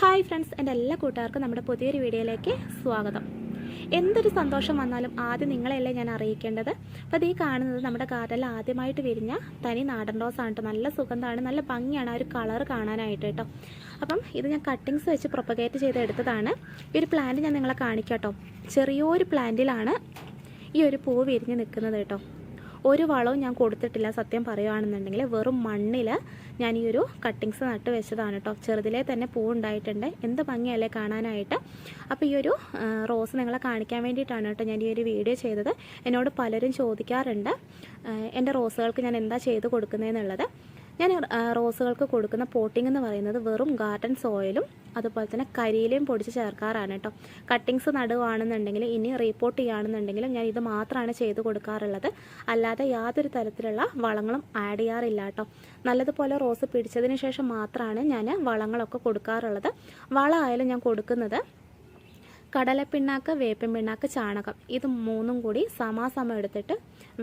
Hi friends എന്റെ എല്ലാ കൂട്ടുകാർക്കും നമ്മുടെ പുതിയൊരു വീഡിയോയിലേക്ക് സ്വാഗതം. എന്തൊരു സന്തോഷം വന്നാലും ആദ്യം നിങ്ങളെയല്ലേ ഞാൻ അറിയിക്കേണ്ടത്? അപ്പോൾ ഈ കാണുന്നത് നമ്മുടെ ഗാർഡനിൽ ആദ്യമായിട്ട് വിരിഞ്ഞ തനി നാടൻ റോസാണ് കേട്ടോ. നല്ല സുഗന്ധമാണ് നല്ല ഭംഗിയാണ് ആ ഒരു കളർ കാണാനായിട്ട് കേട്ടോ. അപ്പം ഇത് ഞാൻ കട്ടിങ്സ് വെച്ച് പ്രൊപ്പഗേറ്റ് ചെയ്ത് എടുത്തതാണ്. ഈ ഒരു പ്ലാന്റ് ഞാൻ നിങ്ങളെ കാണിക്കാം കേട്ടോ. ചെറിയൊരു പ്ലാന്റിലാണ് ഈ ഒരു പൂ വിരിഞ്ഞ് നിൽക്കുന്നത് കേട്ടോ. ഒരു വളവും ഞാൻ കൊടുത്തിട്ടില്ല സത്യം പറയുകയാണെന്നുണ്ടെങ്കിൽ വെറും മണ്ണിൽ ഞാൻ ഈ ഒരു കട്ടിങ്സ് നട്ട് വെച്ചതാണ് കേട്ടോ. ചെറുതിലേ തന്നെ പൂ ഉണ്ടായിട്ടുണ്ട്. എന്ത് ഭംഗിയല്ലേ കാണാനായിട്ട്. അപ്പോൾ ഈ ഒരു റോസ് നിങ്ങളെ കാണിക്കാൻ വേണ്ടിയിട്ടാണ് കേട്ടോ ഞാൻ ഈ ഒരു വീഡിയോ ചെയ്തത്. എന്നോട് പലരും ചോദിക്കാറുണ്ട് എന്റെ റോസുകൾക്ക് ഞാൻ എന്താ ചെയ്ത് കൊടുക്കുന്നതെന്നുള്ളത് ഞാൻ റോസുകൾക്ക് കൊടുക്കുന്ന പോട്ടിംഗ് എന്ന് പറയുന്നത് വെറും ഗാർഡൻ സോയിലും അതുപോലെ തന്നെ കരിയിലയും പൊടിച്ച് ചേർക്കാറാണ് കേട്ടോ. കട്ടിങ്സ് നടുവാണെന്നുണ്ടെങ്കിൽ ഇനി റീപ്പോർട്ട് ചെയ്യുകയാണെന്നുണ്ടെങ്കിലും ഞാൻ ഇത് മാത്രമാണ് ചെയ്ത് കൊടുക്കാറുള്ളത്. അല്ലാതെ യാതൊരു തരത്തിലുള്ള വളങ്ങളും ആഡ് ചെയ്യാറില്ല കേട്ടോ. നല്ലതുപോലെ റോസ് പിടിച്ചതിന് ശേഷം മാത്രമാണ് ഞാൻ വളങ്ങളൊക്കെ കൊടുക്കാറുള്ളത്. വളമായാലും ഞാൻ കൊടുക്കുന്നത് കടലപ്പിണ്ണാക്ക് വേപ്പിൻ പിണ്ണാക്ക് ചാണകം ഇത് മൂന്നും കൂടി സമാസമം എടുത്തിട്ട്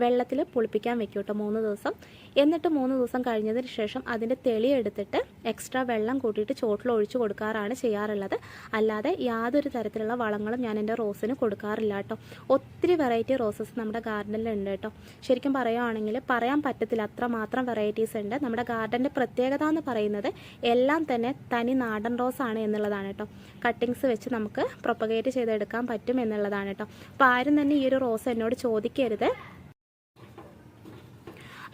വെള്ളത്തിൽ പുളിപ്പിക്കാൻ വെക്കും കേട്ടോ മൂന്ന് ദിവസം. എന്നിട്ട് മൂന്ന് ദിവസം കഴിഞ്ഞതിന് ശേഷം അതിന്റെ തെളി എടുത്തിട്ട് എക്സ്ട്രാ വെള്ളം കൂട്ടിയിട്ട് ചോട്ടിൽ ഒഴിച്ചു കൊടുക്കാറാണ് ചെയ്യാറുള്ളത്. അല്ലാതെ യാതൊരു തരത്തിലുള്ള വളങ്ങളും ഞാൻ എന്റെ റോസിന് കൊടുക്കാറില്ല കേട്ടോ ഒത്തിരി വെറൈറ്റി റോസസ് നമ്മുടെ ഗാർഡനിൽ ഉണ്ട് കേട്ടോ ശരിക്കും പറയുകയാണെങ്കിൽ പറയാൻ പറ്റത്തില്ല അത്രമാത്രം വെറൈറ്റീസ് ഉണ്ട്. നമ്മുടെ ഗാർഡന്റെ പ്രത്യേകത എന്ന് പറയുന്നത് എല്ലാം തന്നെ തനി നാടൻ റോസാണ് എന്നുള്ളതാണ് കേട്ടോ കട്ടിങ്സ് വെച്ച് നമുക്ക് പ്രൊപ്പഗേറ്റ് ചെയ്തെടുക്കാൻ പറ്റും എന്നുള്ളതാണ് കേട്ടോ. അപ്പോൾ ആരും തന്നെ ഈ ഒരു റോസ് എന്നോട് ചോദിക്കരുത്.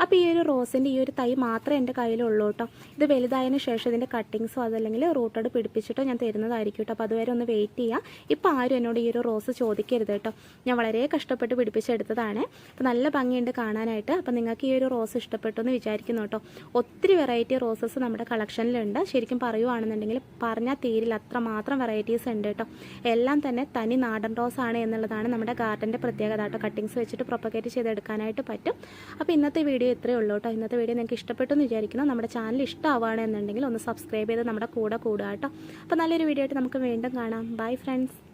അപ്പോൾ ഈ ഒരു റോസിന്റെ ഈ ഒരു തൈ മാത്രമേ എന്റെ കയ്യിലുള്ളൂ കേട്ടോ. ഇത് വലുതായതിനു ശേഷം ഇതിന്റെ കട്ടിങ്സോ അതല്ലെങ്കിൽ റൂട്ടോട് പിടിപ്പിച്ചിട്ടോ ഞാൻ തരുന്നതായിരിക്കും കേട്ടോ. അപ്പോൾ അതുവരെ ഒന്ന് വെയിറ്റ് ചെയ്യാം. ഇപ്പോൾ ആരും എന്നോട് ഈ ഒരു റോസ് ചോദിക്കരുത് കേട്ടോ. ഞാൻ വളരെ കഷ്ടപ്പെട്ട് പിടിപ്പിച്ചെടുത്തതാണ്. അപ്പോൾ നല്ല ഭംഗിയുണ്ട് കാണാനായിട്ട്. അപ്പോൾ നിങ്ങൾക്ക് ഈ ഒരു റോസ് ഇഷ്ടപ്പെട്ടു എന്ന് വിചാരിക്കുന്നു കേട്ടോ. ഒത്തിരി വെറൈറ്റി റോസസ് നമ്മുടെ കളക്ഷനിലുണ്ട് ശരിക്കും പറയുവാണെന്നുണ്ടെങ്കിൽ പറഞ്ഞാൽ തീരില്ല. അത്രമാത്രം വെറൈറ്റീസ് ഉണ്ട് കേട്ടോ. എല്ലാം തന്നെ തനി നാടൻ റോസ് ആണ് എന്നുള്ളതാണ് നമ്മുടെ ഗാർഡന്റെ പ്രത്യേകത കേട്ടോ. കട്ടിങ്സ് വെച്ചിട്ട് പ്രൊപ്പഗേറ്റ് ചെയ്തെടുക്കാനായിട്ട് പറ്റും. അപ്പോൾ ഇന്നത്തെ വീഡിയോ ഇത്രയേ ഉള്ളൂ കേട്ടോ. ഇന്നത്തെ വീഡിയോ നിങ്ങൾക്ക് ഇഷ്ടപ്പെട്ടു എന്ന് വിചാരിക്കുന്നു. നമ്മുടെ ചാനൽ ഇഷ്ടമാവുകയാണെന്നുണ്ടെങ്കിൽ ഒന്ന് സബ്സ്ക്രൈബ് ചെയ്ത് നമ്മുടെ കൂടെ കൂടുക കേട്ടോ. അപ്പോൾ നല്ലൊരു വീഡിയോ ആയിട്ട് നമുക്ക് വീണ്ടും കാണാം. Bye friends